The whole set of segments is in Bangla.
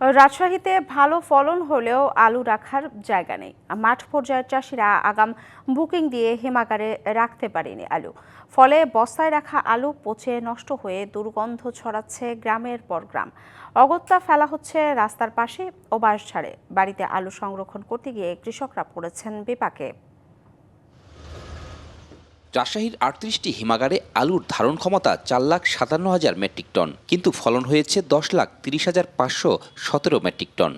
রাজশাহীতে ভালো ফলন হলেও আলু রাখার জায়গা নেই। মাঠ পর্যায়ের চাষিরা আগাম বুকিং দিয়ে হিমাগারে রাখতে পারেনি আলু। ফলে বস্তায় রাখা আলু পচে নষ্ট হয়ে দুর্গন্ধ ছড়াচ্ছে গ্রামের পর গ্রাম। অগত্যা ফেলা হচ্ছে রাস্তার পাশে, ও বাঁশঝাড়ে বাড়িতে আলু সংরক্ষণ করতে গিয়ে কৃষকরা পড়েছেন বিপাকে। রাজশাহীর আটত্রিশটি হিমাগারে আলুর ধারণ ক্ষমতা চার লাখ সাতান্ন হাজার মেট্রিক টন, কিন্তু ফলন হয়েছে দশ লাখ তিরিশ হাজার পাঁচশো সতেরো মেট্রিক টন।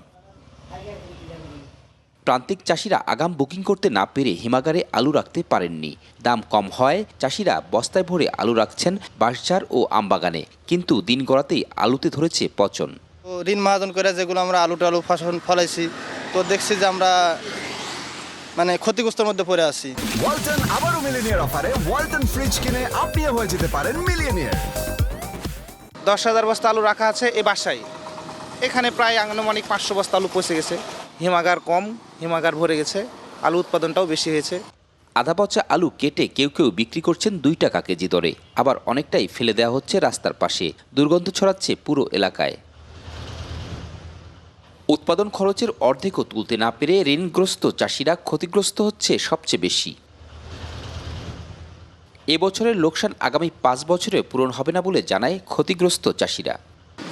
প্রান্তিক চাষিরা আগাম বুকিং করতে না পেরে হিমাগারে আলু রাখতে পারেননি। দাম কম হয় চাষিরা বস্তায় ভরে আলু রাখছেন বাঁশঝাড় ও আমবাগানে, কিন্তু দিন গড়াতেই আলুতে ধরেছে পচন। ঋণ মহাজন করে যেগুলো আমরা আলু টালু ফসল ফলাইছি, তো দেখছি যে আমরা মানে ক্ষতিগ্রস্তর মধ্যে পড়ে আছি। ওয়ালটন আবারও মিলিনিয়ার অফারে ওয়ালটন ফ্রিজ কিনে আপনিও হয়ে যেতে পারেন মিলিয়নিয়ার। দশ হাজার বস্তা আলু রাখা আছে এ বাসায়। এখানে প্রায় আনুমানিক পাঁচশো বস্তা আলু পচে গেছে। হিমাগার কম হিমাগার ভরে গেছে। আলু উৎপাদনটাও বেশি হয়েছে। আধা পচা আলু কেটে কেউ কেউ বিক্রি করছেন দুই টাকা কেজি দরে। আবার অনেকটাই ফেলে দেওয়া হচ্ছে রাস্তার পাশে। দুর্গন্ধ ছড়াচ্ছে পুরো এলাকায়। উৎপাদন খরচের অর্ধেকও তুলতে না পেরে ঋণগ্রস্ত চাষিরা ক্ষতিগ্রস্ত হচ্ছে সবচেয়ে বেশি। এবছরের লোকসান আগামী পাঁচ বছরে পূরণ হবে না বলে জানায় ক্ষতিগ্রস্ত চাষিরা।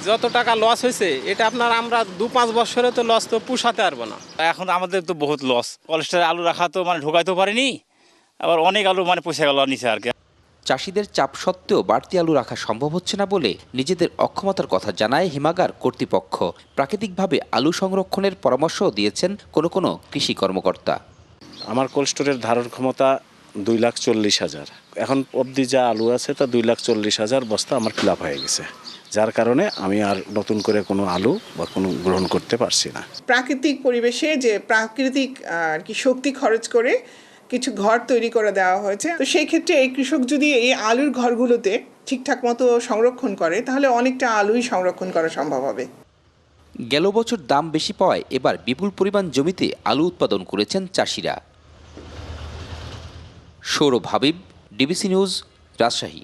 যত টাকা লস হয়েছে এটা আপনার আমরা দু পাঁচ বছরে তো লস তো পুষাতে পারব না। এখন আমাদের তো বহুত লস কলেস্টার আলু রাখা তো মানে ঢোকাইতে পারিনি আবার অনেক আলু মানে পয়সা গেল নিচে আর কি। চাষিদের চাপ সত্ত্বেও বাড়তি আলু রাখা সম্ভব হচ্ছে না বলে নিজেদের অক্ষমতার কথা জানায় হিমাগার কর্তৃপক্ষ। প্রাকৃতিকভাবে আলু সংরক্ষণের পরামর্শও দিয়েছেন কোনো কোনো কৃষি কর্মকর্তা। আমার কোল্ড স্টোরের ধারণ ক্ষমতা দুই লাখ চল্লিশ হাজার। এখন অবধি যা আলু আছে তা দুই লাখ চল্লিশ হাজার বস্তা আমার ফিল হয়ে গেছে। যার কারণে আমি আর নতুন করে কোনো আলু বা কোনো গ্রহণ করতে পারছি না। প্রাকৃতিক পরিবেশে যে প্রাকৃতিক আর কি শক্তি খরচ করে কিছু ঘর তৈরি করে দেওয়া হয়েছে। তো সেই ক্ষেত্রে এই কৃষক যদি এই আলুর ঘরগুলোতে ঠিকঠাক মতো সংরক্ষণ করে, তাহলে অনেকটা আলুই সংরক্ষণ করা সম্ভব হবে। গেল বছর দাম বেশি পাওয়ায় এবার বিপুল পরিমাণ জমিতে আলু উৎপাদন করেছেন চাষিরা। Sourav Habib, DBC news, Rajshahi.